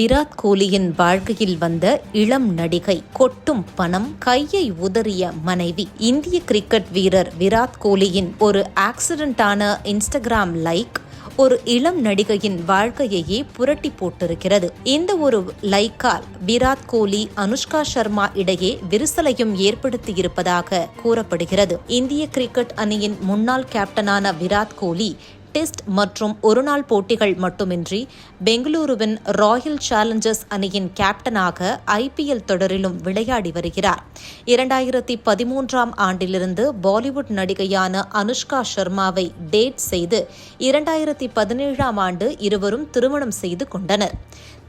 விராட் கோலியின் வாழ்க்கையில் வந்த இளம் நடிகை கொட்டும் பணம் கையை உதறிய மனைவி. இந்திய கிரிக்கெட் வீரர் விராட் கோலியின் ஒரு ஆக்சிடென்டான இன்ஸ்டாகிராம் லைக் ஒரு இளம் நடிகையின் வாழ்க்கையையே புரட்டி போட்டிருக்கிறது. இந்த ஒரு லைக்கால் விராட் கோலி அனுஷ்கா சர்மா இடையே விரிசலையும் ஏற்படுத்தி இருப்பதாக கூறப்படுகிறது. இந்திய கிரிக்கெட் அணியின் முன்னாள் கேப்டனான விராட் கோலி டெஸ்ட் மற்றும் ஒருநாள் போட்டிகள் மட்டுமின்றி பெங்களூருவின் ராயல் சேலஞ்சர்ஸ் அணியின் கேப்டனாக ஐபிஎல் தொடரிலும் விளையாடி வருகிறார். இரண்டாயிரத்தி பதிமூன்றாம் ஆண்டிலிருந்து பாலிவுட் நடிகையான அனுஷ்கா சர்மாவை டேட் செய்து இரண்டாயிரத்தி பதினேழாம் ஆண்டு இருவரும் திருமணம் செய்து கொண்டனர்.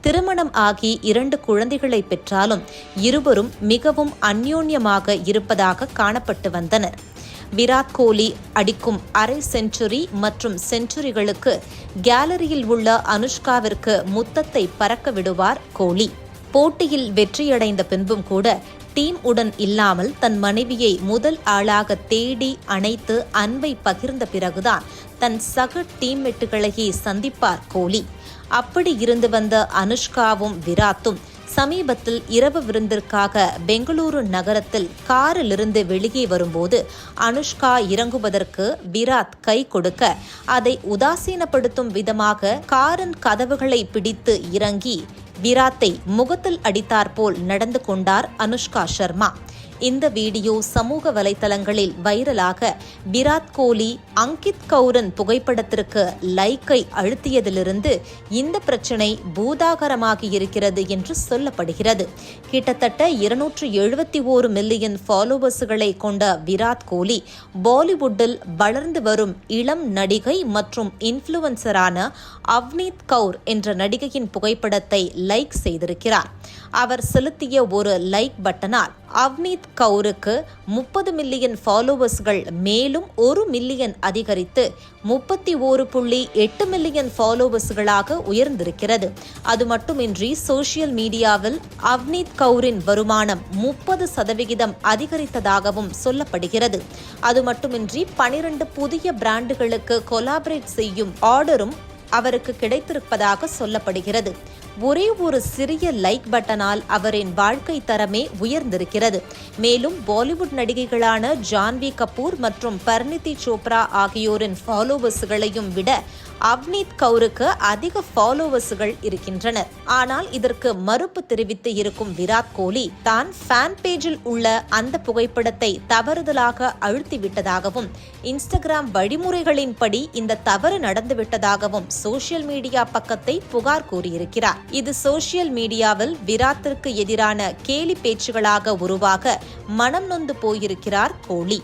திருமணம் ஆகி இரண்டு குழந்தைகளை பெற்றாலும் இருவரும் மிகவும் அந்யோன்யமாக இருப்பதாக காணப்பட்டு வந்தனர். விராட் கோலி அடிக்கும் அரை செஞ்சுரி மற்றும் செஞ்சுரிகளுக்கு கேலரியில் உள்ள அனுஷ்காவிற்கு முத்தத்தை பறக்க விடுவார் கோலி. போட்டியில் வெற்றியடைந்த பின்பும் கூட டீம் உடன் இல்லாமல் தன் மனைவியை முதல் ஆளாக தேடி அணைத்து அன்பை பகிர்ந்த பிறகுதான் தன் சக டீம்மேட்டுகளையே சந்திப்பார் கோலி. அப்படி இருந்து வந்த அனுஷ்காவும் விராத்தும் சமீபத்தில் இரவு விருந்திற்காக பெங்களூரு நகரத்தில் காரிலிருந்து வெளியே வரும்போது அனுஷ்கா இறங்குவதற்கு விராத் கை கொடுக்க அதை உதாசீனப்படுத்தும் விதமாக காரின் கதவுகளை பிடித்து இறங்கி விராத்தை முகத்தில் அடித்தாற்போல் நடந்து கொண்டார் அனுஷ்கா சர்மா இந்த வீடியோ சமூக வலைதளங்களில் வைரலாக. விராட் கோலி அங்கித் கவுரன் புகைப்படத்திற்கு லைக்கை அழுத்தியதிலிருந்து இந்த பிரச்சினை பூதாகரமாகி இருக்கிறது என்று சொல்லப்படுகிறது. கிட்டத்தட்ட இருநூற்று எழுபத்தி ஓரு மில்லியன் ஃபாலோவர்ஸுகளை கொண்ட விராட் கோலி பாலிவுட்டில் வளர்ந்து வரும் இளம் நடிகை மற்றும் இன்ஃப்ளூவன்சரான அவ்னீத் கவுர் என்ற நடிகையின் புகைப்படத்தை லைக் செய்திருக்கிறார். அவர் செலுத்திய ஒரு லைக் பட்டனால் அவ்னீத் கவுருக்கு முப்பது மில்லியன் ஃபாலோவர்ஸ்கள் மேலும் ஒரு மில்லியன் அதிகரித்து முப்பத்தி ஓரு புள்ளி எட்டு மில்லியன் ஃபாலோவர்ஸ்களாக உயர்ந்திருக்கிறது. அது மட்டுமின்றி சோசியல் மீடியாவில் அவ்னீத் கவுரின் வருமானம் முப்பது சதவிகிதம் அதிகரித்ததாகவும் சொல்லப்படுகிறது. அது மட்டுமின்றி பனிரெண்டு புதிய பிராண்டுகளுக்கு கொலாபரேட் செய்யும் ஆர்டரும் அவருக்கு கிடைத்திருப்பதாக சொல்லப்படுகிறது. ஒரே ஒரு சிறிய லைக் பட்டனால் அவரின் வாழ்க்கை தரமே உயர்ந்திருக்கிறது. மேலும் பாலிவுட் நடிகைகளான ஜான்வி கபூர் மற்றும் பர்னிதி சோப்ரா ஆகியோரின் ஃபாலோவர்ஸ்களையும் விட அவ்னீத் கவுருக்கு அதிக ஃபாலோவர்ஸ்கள் இருக்கின்றனர். ஆனால் இதற்கு மறுப்பு தெரிவித்து இருக்கும் விராட் கோலி தான் ஃபேன் பேஜில் உள்ள அந்த புகைப்படத்தை தவறுதலாக அழுத்திவிட்டதாகவும் இன்ஸ்டாகிராம் வழிமுறைகளின்படி இந்த தவறு நடந்துவிட்டதாகவும் சோசியல் மீடியா பக்கத்தை புகார் கூறியிருக்கிறார். இது சோசியல் மீடியாவில் விராத்திற்கு எதிரான கேலி பேச்சுகளாக உருவாக மனம் நொந்து போயிருக்கிறார் கோலி.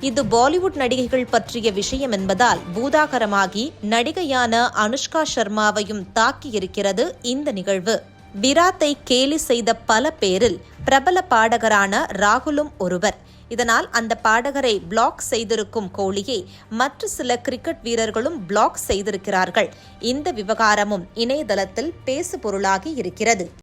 இது பாலிவுட் நடிகைகள் பற்றிய விஷயம் என்பதால் பூதாகரமாகி நடிகையான அனுஷ்கா சர்மாவையும் தாக்கியிருக்கிறது இந்த நிகழ்வு. விராத்தை கேலி செய்த பல பேரில் பிரபல பாடகரான ராகுலும் ஒருவர். இதனால் அந்த பாடகரை பிளாக் செய்திருக்கும் கோலியை மற்ற சில கிரிக்கெட் வீரர்களும் பிளாக் செய்திருக்கிறார்கள். இந்த விவகாரமும் இணையதளத்தில் பேசு பொருளாகி இருக்கிறது.